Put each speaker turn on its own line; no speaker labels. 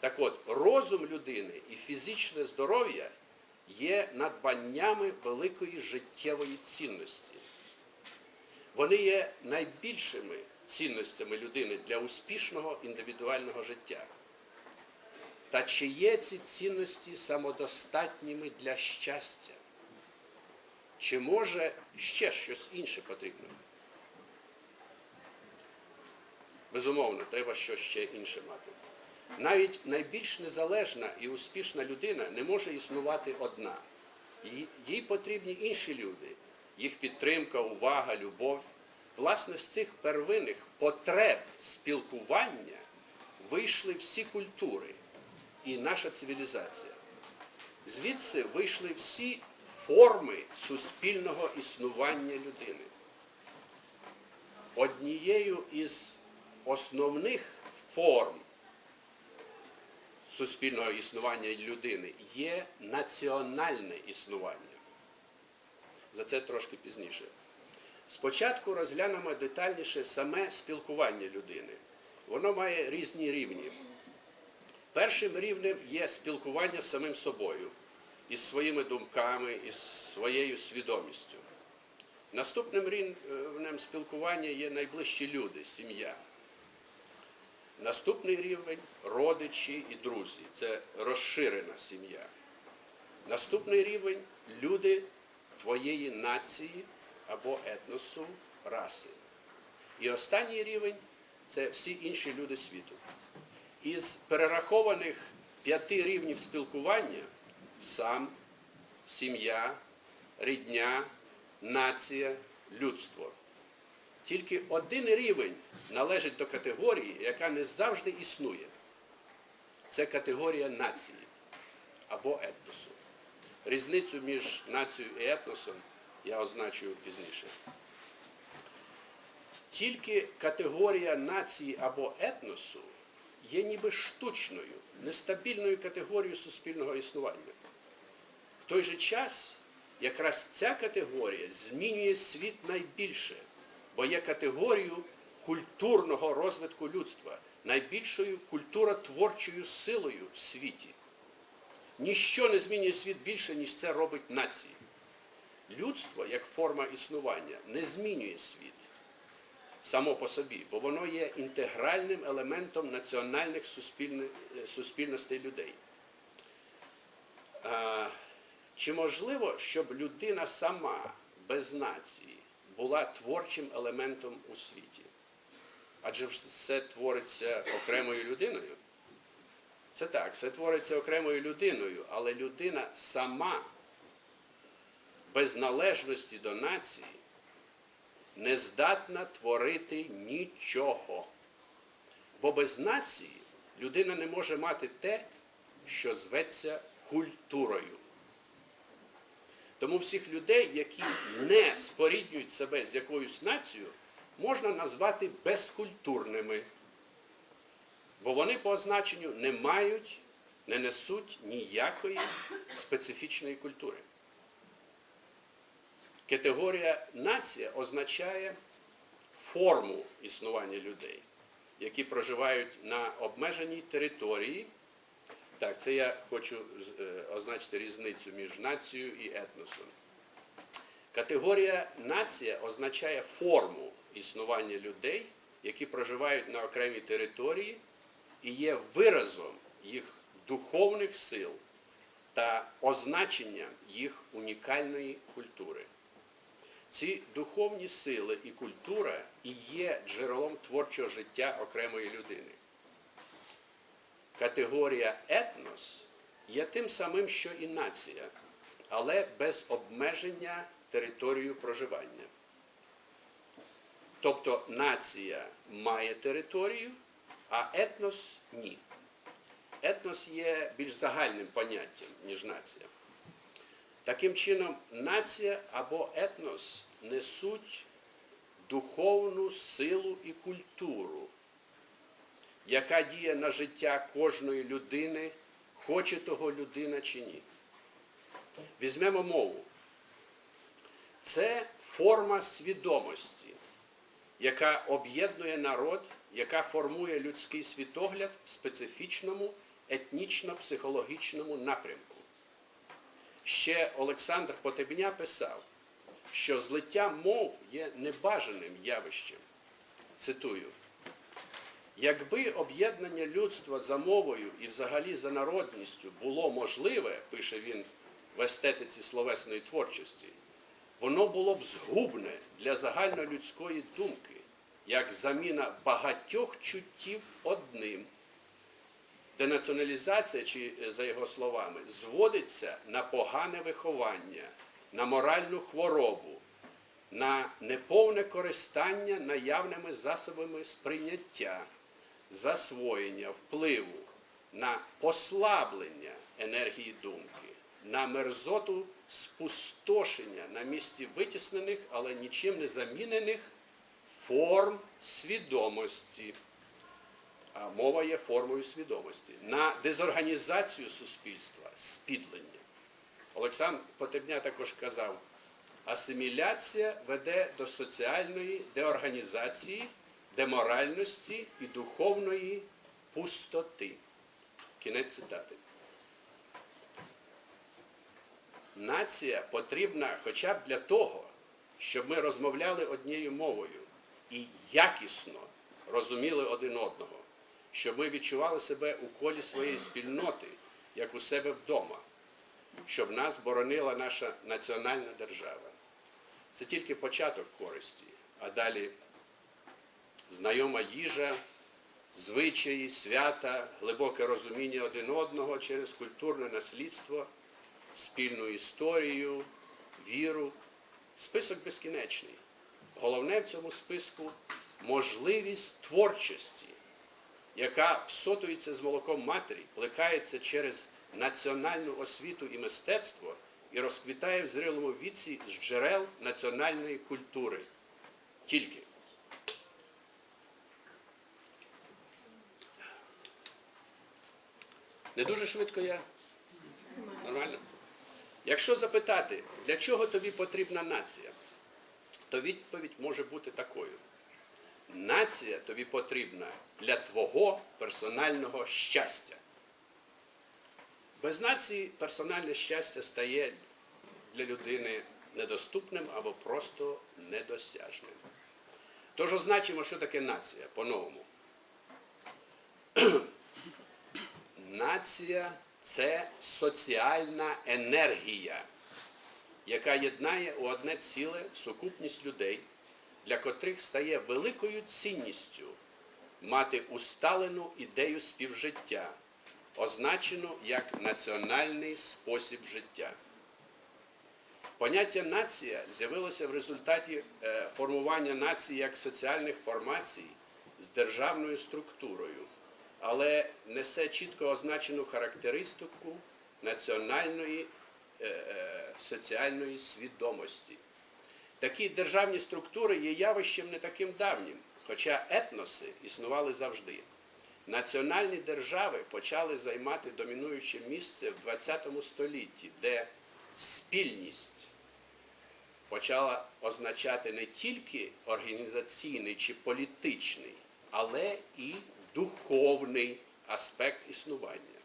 Так от, розум людини і фізичне здоров'я є надбаннями великої життєвої цінності. Вони є найбільшими цінностями людини для успішного індивідуального життя. Та чи є ці цінності самодостатніми для щастя? Чи може ще щось інше потрібно? Безумовно, треба щось ще інше мати. Навіть найбільш незалежна і успішна людина не може існувати одна. Їй- потрібні інші люди, їх підтримка, увага, любов. Власне, з цих первинних потреб спілкування вийшли всі культури і наша цивілізація. Звідси вийшли всі форми суспільного існування людини. Однією із основних форм суспільного існування людини є національне існування. За це трошки пізніше. Спочатку розглянемо детальніше саме спілкування людини. Воно має різні рівні. Першим рівнем є спілкування з самим собою, із своїми думками, із своєю свідомістю. Наступним рівнем спілкування є найближчі люди, сім'я. Наступний рівень родичі і друзі. Це розширена сім'я. Наступний рівень люди твоєї нації або етносу, раси. І останній рівень це всі інші люди світу. Із перерахованих п'яти рівнів спілкування сам, сім'я, рідня, нація, людство. Тільки один рівень належить до категорії, яка не завжди існує. Це категорія нації або етносу. Різницю між нацією і етносом я означую пізніше. Тільки категорія нації або етносу є ніби штучною, нестабільною категорією суспільного існування. В той же час якраз ця категорія змінює світ найбільше, бо є категорією культурного розвитку людства, найбільшою культуротворчою силою в світі. Ніщо не змінює світ більше, ніж це робить нації. Людство, як форма існування, не змінює світ само по собі, бо воно є інтегральним елементом національних е, суспільностей людей. А, Чи можливо, щоб людина сама без нації була творчим елементом у світі? Адже все твориться окремою людиною. Це так, все твориться окремою людиною, але людина сама без належності до нації не здатна творити нічого. Бо без нації людина не може мати те, що зветься культурою. Тому всіх людей, які не споріднюють себе з якоюсь нацією, можна назвати безкультурними. Бо вони по означенню не мають, не несуть ніякої специфічної культури. Категорія нація означає форму існування людей, які проживають на обмеженій території. Так, це я хочу е, означити різницю між нацією і етносом. Категорія нація означає форму існування людей, які проживають на окремій території і є виразом їх духовних сил та означенням їх унікальної культури. Ці духовні сили і культура і є джерелом творчого життя окремої людини. Категорія етнос є тим самим, що і нація, але без обмеження територію проживання. Тобто нація має територію, а етнос ні. Етнос є більш загальним поняттям, ніж нація. Таким чином, нація або етнос несуть духовну силу і культуру, яка діє на життя кожної людини, хоче того людина чи ні. Візьмемо мову. Це форма свідомості, яка об'єднує народ, яка формує людський світогляд в специфічному етнічно-психологічному напрямку. Ще Олександр Потебня писав, що злиття мов є небажаним явищем. Цитую. Якби об'єднання людства за мовою і взагалі за народністю було можливе, пише він в естетиці словесної творчості, воно було б згубне для загальнолюдської думки, як заміна багатьох чуттів одним, денаціоналізація, чи е, за його словами, зводиться на погане виховання, на моральну хворобу, на неповне користання наявними засобами сприйняття, засвоєння, впливу, на послаблення енергії думки, на мерзоту спустошення на місці витіснених, але нічим не замінених форм свідомості. А мова є формою свідомості, на дезорганізацію суспільства, спідлення. Олександр Потебня також казав, асиміляція веде до соціальної деорганізації, деморальності і духовної пустоти. Кінець цитати. Нація потрібна хоча б для того, щоб ми розмовляли однією мовою і якісно розуміли один одного, щоб ми відчували себе у колі своєї спільноти, як у себе вдома, щоб нас боронила наша національна держава. Це тільки початок користі, а далі знайома їжа, звичаї, свята, глибоке розуміння один одного через культурне наслідство, спільну історію, віру. Список безкінечний. Головне в цьому списку можливість творчості, яка всотується з молоком матері, плекається через національну освіту і мистецтво і розквітає в зрілому віці з джерел національної культури. Тільки. Не дуже швидко я. Нормально? Якщо запитати, для чого тобі потрібна нація, то відповідь може бути такою. Нація тобі потрібна для твого персонального щастя. Без нації персональне щастя стає для людини недоступним або просто недосяжним. Тож означимо, що таке нація по-новому. Нація це соціальна енергія, яка єднає у одне ціле сукупність людей, для котрих стає великою цінністю мати усталену ідею співжиття, означену як національний спосіб життя. Поняття нація з'явилося в результаті е, формування нації як соціальних формацій з державною структурою, але несе чітко означену характеристику національної е, е, соціальної свідомості. Такі державні структури є явищем не таким давнім, хоча етноси існували завжди. Національні держави почали займати домінуюче місце в ХХ столітті, де спільність почала означати не тільки організаційний чи політичний, але і духовний аспект існування.